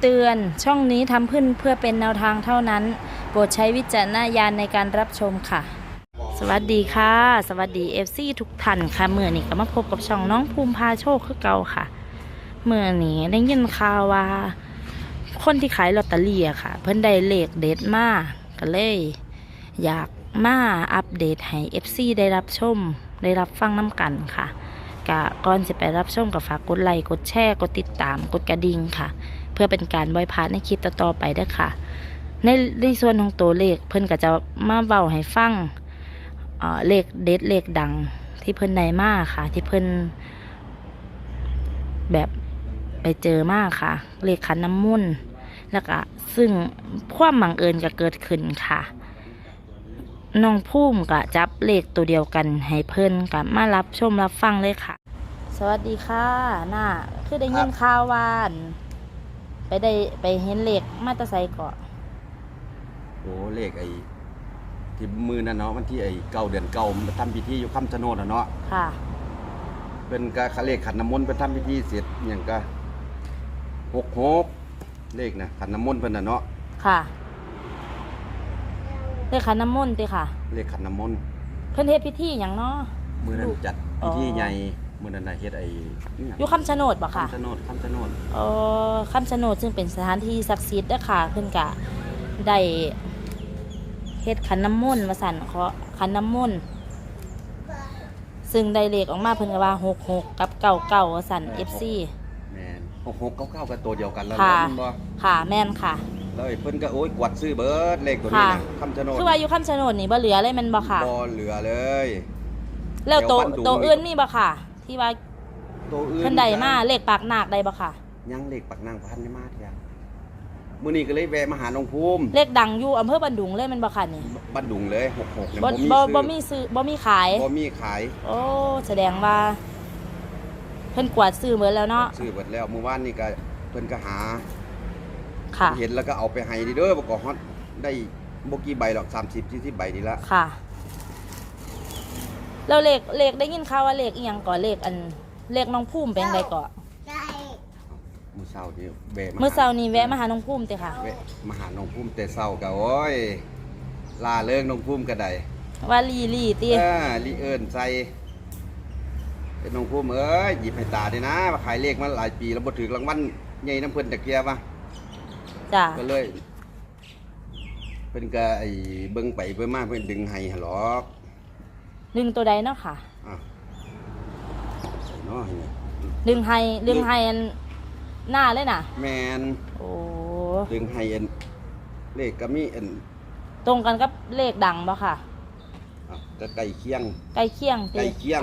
เตือนช่องนี้ทำขึ้นเพื่อเป็นแนวทางเท่านั้น โปรดใช้วิจารณญาณในการรับชมค่ะ สวัสดีค่ะ สวัสดีเอฟซีทุกท่านค่ะเมื่อนี้ก็มาพบกับช่องน้องภูมิพาโชคคือเก่าค่ะเมื่อนี้ได้ยินข่าวว่า คนที่ขายลอตเตอรี่อะค่ะ เพิ่นได้เลขเด็ดมากก็เลย อยากมาอัปเดตให้ FC ได้รับชม ได้รับฟังน้ำกันค่ะกะก่อนจะไปรับชมกับฝากกดไลค์กดแชร์กดติดตามกดกระดิ่งค่ะ เพื่อเป็นการบอยพาดในคลิปต่อๆไปด้อค่ะ ในในส่วนของตัวเลขเพิ่นก็จะมาเบาให้ฟังเลขเด็ดเลขดังที่เพิ่นได้มากค่ะ ที่เพิ่นแบบไปเจอมากค่ะ เลขขันน้ำมุ่นแล้วก็ซึ่งความบังเอิญก็เกิดขึ้นค่ะน้องพุ่มกะจับเลขตัวเดียวกัน ให้เพิ่อนกับมารับชมรับฟังเลยค่ะ สวัสดีค่ะน่าคือได้ยินข่าววาน ไปได้ไปเห็นเลขมาแตาไซเกาะโอ้เลขไอ้ที่มือนั่นเนาะวันที่ไอ้เก้าเดือนเก้ามันทำพิธีอยู่คำชะโนดอะเนาะค่ะ เป็นกะเลขขันน้ำมนต์เป็นทำพิธีเสร็จอย่างกะหกหกเลขนะขันน้ำมนต์เป็นน่ะเนาะค่ะเลขขันน้ำมนต์ติค่ะ เลขขันน้ำมนต์เพิ่นเฮ็ดพิธีอย่างเนาะมือนั้นลูกจัดอ๋พิอธีใหญ่ มือนั้นน่ะเฮ็ดไอ้นี่หยังอยู่คำชะโนดบ่ค่ะ คำชะโนดคำชะโนดเออคำชะโนดซึ่งเป็นสถานที่ศักดิ์สิทธิ์เด้อค่ะเพิ่นกะได้เฮ็ดขันน้ำมนต์มาสั่นเคาะขันน้ำมนต์ซึ่งได้เลขออกมาเพิ่นก็ว่า66กับ99ว่าสั่น FC แม่นหกหกเก้าเก้าก็ตัวเดียวกันแล้วค่ะเนาะมันบ่ค่ะแม่นค่ะ แล้วไอ้เพิ่นก็โอ้ยกวาดซื้อเบิดเลขตัวนี้ค่ะ นะคำชะโนดคือว่าอยู่คำชะโนดนี่บ่เหลือเลยแมันบ่ค่ะ บ่เหลือเลย แล้วโตเดี๋ยววันดูโตอื่นมีบ่ค่ะ ที่ว่าตัวอื่นเพิ่นได้มาเลขปากนาคได้บ่ค่ะ ยังเลขปักนางพันได้มาเทียมื้อนี้ก็เลยแวะมาหาน้องภูมิเลขดังอยู่อำเภอบันดุงเลยแมันบ่ค่ะนี่บ้านดุงเลย66เนี่ยบ่บ่บ่มีบ่ซื้อมีซื้อบ่มีขายบ่มีขายโอ้แสดงว่า เพิ่นกวาดซื้อหมดแล้วเนาะซื้อหมดแล้วเมื่อวานนี่ก็เพิ่นก็หา ค่ะ เห็นแล้วก็เอาไปให้ดีเด้อบ่ก็ฮอดได้บ่กี่ใบหรอก30 40ใบนี่ละค่ะ แล้วเลขเลขได้ยินข่าวว่าเลขอีหยังก่อนเลขอันเลขน้องภูมิเป็นไดก่อนมื้อเช้านี่แวะมาเมื่อเช้านี้แวะมาหาน้องภูมิติค่ะ แวะมาหาน้องภูมิแต่เช้าก็โอ้ยลาเลิกน้องภูมิก็ได้ว่าลีลีติเออลิเอิ้นใส่เป็นน้องภูมิเอ้ยหยิบให้ตาด้วยนะว่าขายเลขมาหลายปีแล้วบ่ถูกรางวัลใหญ่น้ำเพิ่นจักเที่ยป่ะ จ้ะก็เลยเพิ่นก็ไอ้เบิ่งไปเบิ่งมาเพิ่นดึงให้หนหรอก ดึงตัวใดเนาะค่ะอะเนาะนี่ดึงให้ดึงให้อันหน้าเลยน่ะ แมนโอ้ดึงให้เอ็นเลขก็มีเอ็นตรงกันกับเลขดังบ่ค่ะอะก็ใกล้เคียงใกล้เคียงใกล้ติ เคียง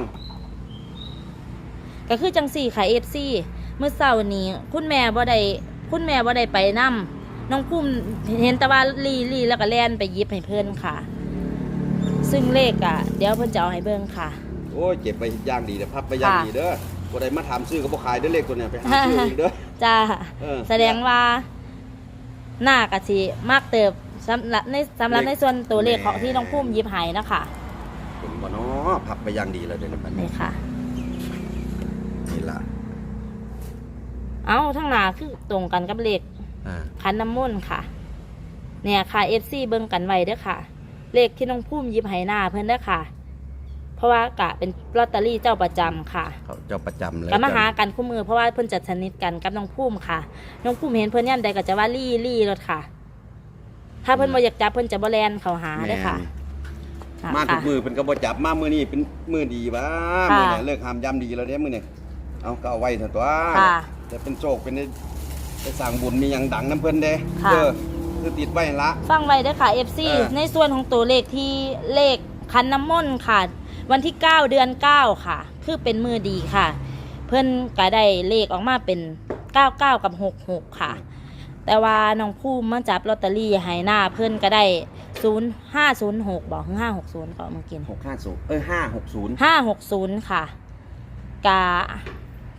ก็คือจังสี่ค่ะเอฟซีเมื่อเช้านี้ คุณแม่บ่ได้คุณแม่บ่ได้ไปนํน้องพุ่มเห็นแต่ว่าลีลีแล้วก็แล่นไปหยิบให้เพิ่นค่ะ ซึ่งเลขอะ เดี๋ยวเพิ่นจะเอาให้เบิ่งค่ะ โอ้ยเก็บไปอย่างดีเด้อพับไปอย่างค่ะดีเด้อบ่ได้มาถามซื้อก็บ่ขายเด้อเลขตัวเนี้ยไปหาซื้ออีกเด้อ จ้าเออ แสดงว่าหน้ากะสิมากเติบสำหรับในสำหรับเลขในส่วนตัวเลขของแหม่ที่น้องพุ่มหยิบให้นะคะเป็นบ่เนาะพับไปอย่างดีเลยเด้อบัดนี้นี่ค่ะ นี่ล่ะเอาทั้งหน้าคือตรงกันกับเลขอ่า ขันน้ำมนต์ค่ะ เนี่ยค่ะเอฟซีเบิ่งกันไว้เด้อค่ะ เลขที่น้องพุ่มหยิบให้หน้าเพิ่นเด้อค่ะ เพราะว่ากะเป็นลอตเตอรี่เจ้าประจำค่ะ เขาเจ้าประจำเลยก็มาหากันคู่มือเพราะว่าเพิ่นจะสนิทกันกับน้องพุ่มค่ะ น้องพุ่มเห็นเพิ่นย่ำใดก็จะว่าลี่ลี่รถค่ะ ถ้าเพิ่นบ่อยากจับเพิ่นจะบ่แลนเข้าหาเด้อค่ะแม่นมาทุกมือเพิ่นก็บ่จับมามื้อนี้เป็นมื้อดีวะค่ะมื้อนี้เลิกหามยามดีแล้วเด้มื้อนี้เอาก็เอาไว้เถอะตัวค่ะจะเป็นโชคเป็นได้ไปสร้างบุญมีหยังดังน้ำเพิ่นเด้ค่ะ เออ คือติดไว้ละ ฟังไว้เด้อค่ะ FC เออ ในส่วนของตัวเลขที่เลขคันน้ำมนต์ค่ะ วันที่ 9 เดือน 9 ค่ะ คือเป็นมือดีค่ะ เพิ่นก็ได้เลขออกมาเป็น 99 กับ 66 ค่ะ แต่ว่าน้องภูมิมาจับลอตเตอรี่ให้หน้าเพิ่นก็ได้ 0506 บอก560ก็เมื่อกี้650เอ้ย560 560ค่ะกา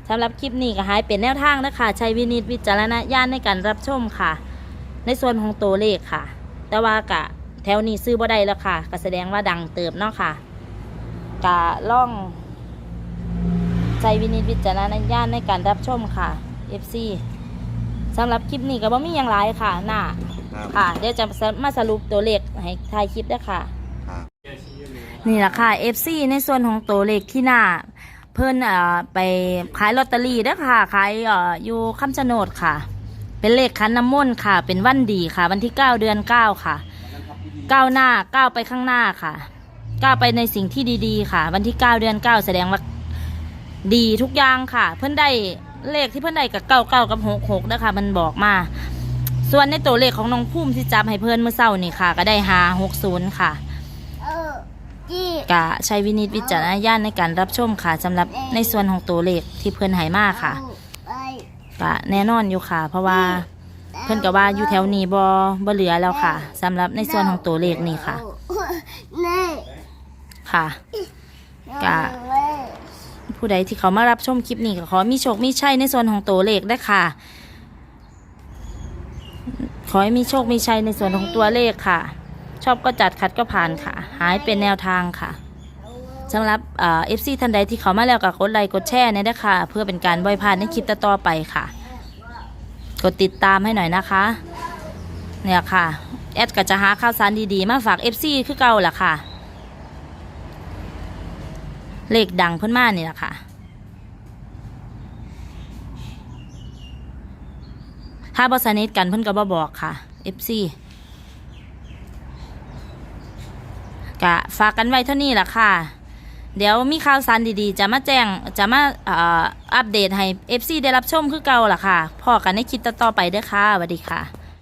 สำหรับคลิปนี้ก็ให้เป็นแนวทางนะคะใช้วินิจวิจารณญาณในการรับชมค่ะ ในส่วนของตัวเลขค่ะ แต่ว่ากะแถวนี้ซื้อบ่ได้แล้วค่ะก็แสดงว่าดังเติบเนาะค่ะกะล่องใช้วินิจวิจารณญาณในการรับชมค่ะ FC สำหรับคลิปนี้ก็บ่มีหยังหลายค่ะหน้าครับค่ะ เดี๋ยวจะมาสรุปตัวเลขให้ทายคลิปด้วยค่ะครับนี่แหละค่ะ FC ในส่วนของตัวเลขที่หน้าเพิ่นเอ่อไปขายลอตเตอรี่เด้อค่ะ ขายเอ่ออยู่คำชะโนดค่ะ เป็นเลขคันน้ำมนต์ค่ะ เป็นวันดีค่ะ วันที่9เดือน9ค่ะก้าวหน้าก้าวไปข้างหน้าค่ะก้าวไปในสิ่งที่ดีๆ ค่ะ วันที่9เดือน9แสดงว่าดีทุกอย่างค่ะ เพิ่อนได้เลขที่เพิ่อนได้กับเก้าเก้ากับหกหกนะคะมันบอกมา ส่วนในตัวเลขของน้องพุ่มที่จับให้เพิ่อนเมื่อเช้านี่ค่ะ ก็ได้หาหกศูนย์ค่ะกะใช้วินิจวิจารณญาณในการรับชมค่ะสำหรับในส่วนของตัวเลขที่เพิ่อนให้มากค่ะ กะแน่นอนอยู่ค่ะ เพราะว่าเพิ่นก็ว่าอยู่แถวนี้บ่บ่เหลือแล้วค่ะสำหรับในส่วนของตัวเลขนี่ค่ะ นี่ค่ะ กะ ผู้ใดที่เขามารับชมคลิปนี้ก็ขอมีโชคมีชัยในส่วนของตัวเลขด้วยค่ะ ขอให้มีโชคมีชัยในส่วนของตัวเลขค่ะ ชอบก็จัดขัดก็ผ่านค่ะ หายเป็นแนวทางค่ะ สำหรับเอฟซีท่านใดที่เขามาแล้วก็กดไลค์กดแชร์เนี่ยนะคะเพื่อเป็นการบ่อยพาดในคลิปต่อไปค่ะ กดติดตามให้หน่อยนะคะ เนี่ยค่ะ แอดก็จะหาข่าวสารดีๆ มาฝาก FC คือเก่าแหละค่ะ เลขดังเพิ่นมานี่แหละค่ะถ้าบอสนิทกันเพิ่นก็บ่บอกค่ะ FC กะฝากกันไว้เท่านี้แหละค่ะ เดี๋ยวมีข่าวสารดีๆ จะมาแจ้ง จะมาอ่ออัปเดตให้ FC ได้รับชมคือเก่าล่ะค่ะพอกันในคลิปต่อๆไปเด้อค่ะสวัสดีค่ะ